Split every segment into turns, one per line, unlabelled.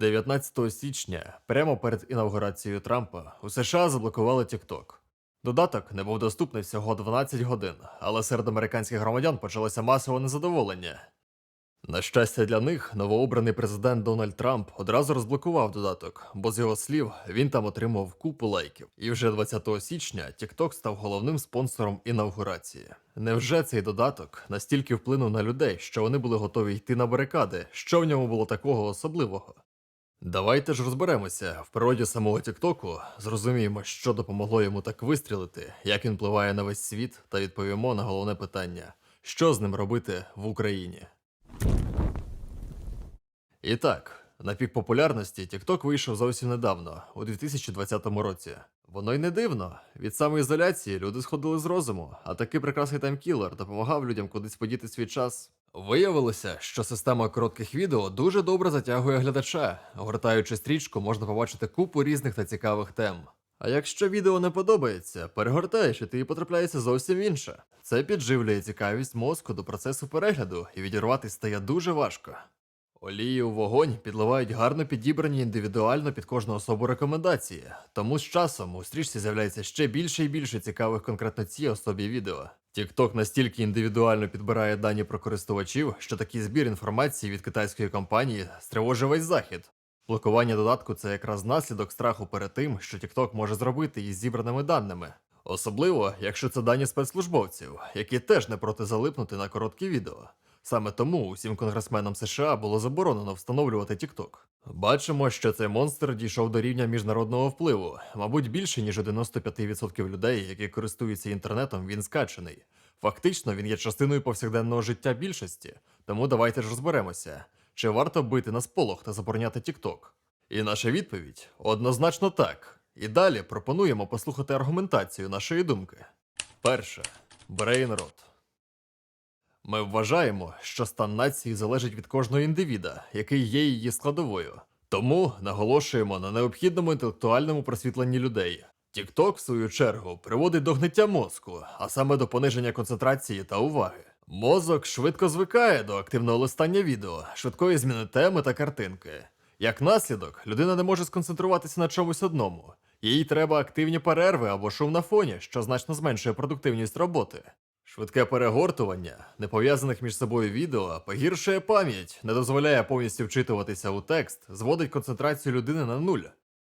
19 січня, прямо перед інавгурацією Трампа, у США заблокували TikTok. Додаток не був доступний всього 12 годин, але серед американських громадян почалося масове незадоволення. На щастя для них, новообраний президент Дональд Трамп одразу розблокував додаток, бо з його слів він там отримав купу лайків. І вже 20 січня TikTok став головним спонсором інавгурації. Невже цей додаток настільки вплинув на людей, що вони були готові йти на барикади? Що в ньому було такого особливого? Давайте ж розберемося в природі самого Тіктоку, зрозуміємо, що допомогло йому так вистрілити, як він впливає на весь світ, та відповімо на головне питання: що з ним робити в Україні? І так, на пік популярності TikTok вийшов зовсім недавно, у 2020 році. Воно й не дивно. Від самоізоляції люди сходили з розуму, а такий прекрасний таймкілер допомагав людям кудись подіти свій час. Виявилося, що система коротких відео дуже добре затягує глядача. Гортаючи стрічку, можна побачити купу різних та цікавих тем. А якщо відео не подобається, перегортаєш і ти потрапляється зовсім інше. Це підживлює цікавість мозку до процесу перегляду, і відірватися стає дуже важко. Олії у вогонь підливають гарно підібрані індивідуально під кожну особу рекомендації, тому з часом у стрічці з'являється ще більше і більше цікавих конкретно цій особі відео. TikTok настільки індивідуально підбирає дані про користувачів, що такий збір інформації від китайської компанії стривожив весь захід. Блокування додатку це якраз наслідок страху перед тим, що TikTok може зробити із зібраними даними. Особливо, якщо це дані спецслужбовців, які теж не проти залипнути на короткі відео. Саме тому усім конгресменам США було заборонено встановлювати TikTok. Бачимо, що цей монстр дійшов до рівня міжнародного впливу. Мабуть, більше ніж 95% людей, які користуються інтернетом, він скачений. Фактично, він є частиною повсякденного життя більшості. Тому давайте ж розберемося, чи варто бити на сполох та забороняти TikTok. І наша відповідь однозначно так. І далі пропонуємо послухати аргументацію нашої думки. Перше. Брейнрот. Ми вважаємо, що стан нації залежить від кожного індивіда, який є її складовою. Тому наголошуємо на необхідному інтелектуальному просвітленні людей. TikTok, в свою чергу, приводить до гниття мозку, а саме до пониження концентрації та уваги. Мозок швидко звикає до активного листання відео, швидкої зміни теми та картинки. Як наслідок, людина не може сконцентруватися на чомусь одному. Їй треба активні перерви або шум на фоні, що значно зменшує продуктивність роботи. Швидке перегортування непов'язаних між собою відео погіршує пам'ять, не дозволяє повністю вчитуватися у текст, зводить концентрацію людини на нуль.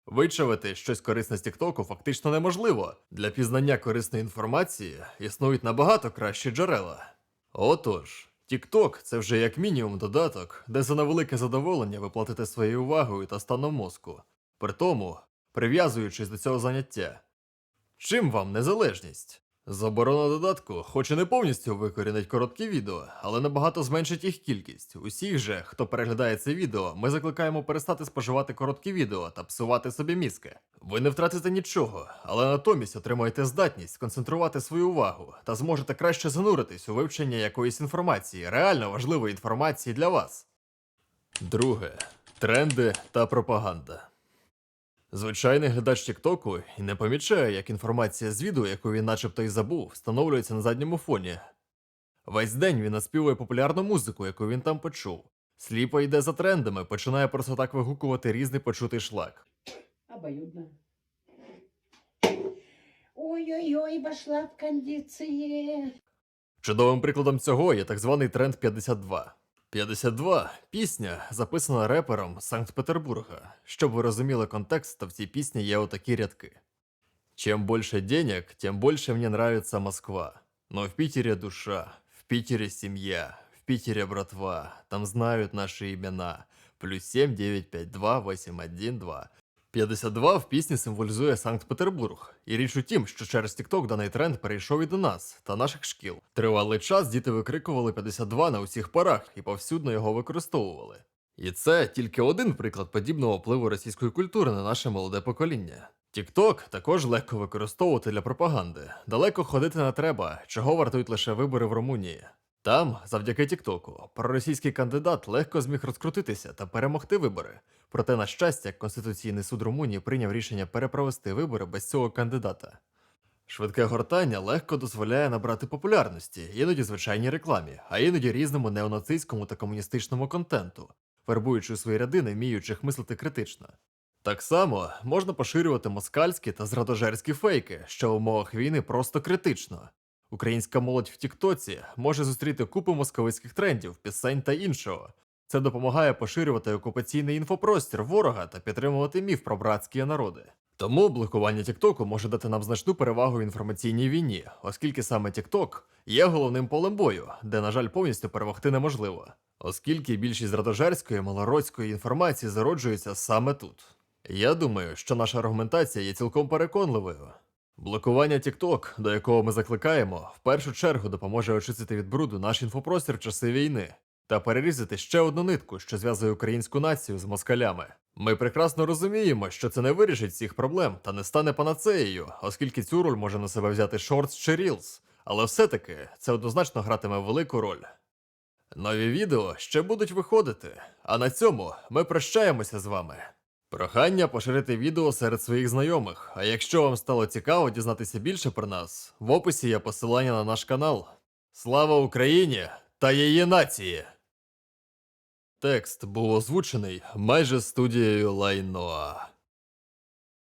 Вичавити щось корисне з Тіктоку фактично неможливо. Для пізнання корисної інформації існують набагато кращі джерела. Отож, TikTok – це вже як мінімум додаток, де за невелике задоволення ви платите своєю увагою та станом мозку, при тому прив'язуючись до цього заняття. Чим вам незалежність? Заборона додатку, хоч і не повністю викорінить короткі відео, але набагато зменшить їх кількість. Усіх же, хто переглядає це відео, ми закликаємо перестати споживати короткі відео та псувати собі мізки. Ви не втратите нічого, але натомість отримаєте здатність концентрувати свою увагу та зможете краще зануритись у вивчення якоїсь інформації, реально важливої інформації для вас. Друге тренди та пропаганда. Звичайний глядач Тіктоку і не помічає, як інформація з відео, яку він начебто й забув, встановлюється на задньому фоні. Весь день він наспівує популярну музику, яку він там почув. Сліпо йде за трендами, починає просто так вигукувати різний почутий шлак.
Обоюдно. Ой-ой-ой, вошла в кондиции.
Чудовим прикладом цього є так званий тренд 52. 52 пісня, записана репером з Санкт-Петербурга. Щоб ви розуміли контекст, то в цій пісні є отакі рядки. Чем больше денег, тем больше мне нравится Москва. Но в Питере душа, в Питере семья, в Питере братва, там знают наши имена. Плюс 7 952 812. 52 в пісні символізує Санкт-Петербург. І річ у тім, що через TikTok даний тренд перейшов і до нас та наших шкіл. Тривалий час діти викрикували 52 на усіх парах і повсюдно його використовували. І це тільки один приклад подібного впливу російської культури на наше молоде покоління. TikTok також легко використовувати для пропаганди. Далеко ходити не треба, чого вартують лише вибори в Румунії. Там, завдяки Тіктоку, проросійський кандидат легко зміг розкрутитися та перемогти вибори. Проте, на щастя, Конституційний суд Румунії прийняв рішення перепровести вибори без цього кандидата. Швидке гортання легко дозволяє набрати популярності, іноді звичайній рекламі, а іноді різному неонацистському та комуністичному контенту. вербуючи у свої ряди не вміючих мислити критично. Так само можна поширювати москальські та зрадожерські фейки, що в умовах війни просто критично. Українська молодь в Тіктоці може зустріти купу московицьких трендів, пісень та іншого. Це допомагає поширювати окупаційний інфопростір ворога та підтримувати міф про братські народи. Тому блокування Тіктоку може дати нам значну перевагу в інформаційній війні, оскільки саме Тікток є головним полем бою, де, на жаль, повністю перемогти неможливо, оскільки більшість радожерської малородської інформації зароджується саме тут. Я думаю, що наша аргументація є цілком переконливою. Блокування TikTok, до якого ми закликаємо, в першу чергу допоможе очистити від бруду наш інфопростір в часи війни та перерізати ще одну нитку, що зв'язує українську націю з москалями. Ми прекрасно розуміємо, що це не вирішить всіх проблем та не стане панацеєю, оскільки цю роль може на себе взяти Shorts чи Reels, але все-таки це однозначно гратиме велику роль. Нові відео ще будуть виходити, а на цьому ми прощаємося з вами. Прохання поширити відео серед своїх знайомих. А якщо вам стало цікаво дізнатися більше про нас, в описі є посилання на наш канал. Слава Україні та її нації! Текст був озвучений майже студією Лайноа.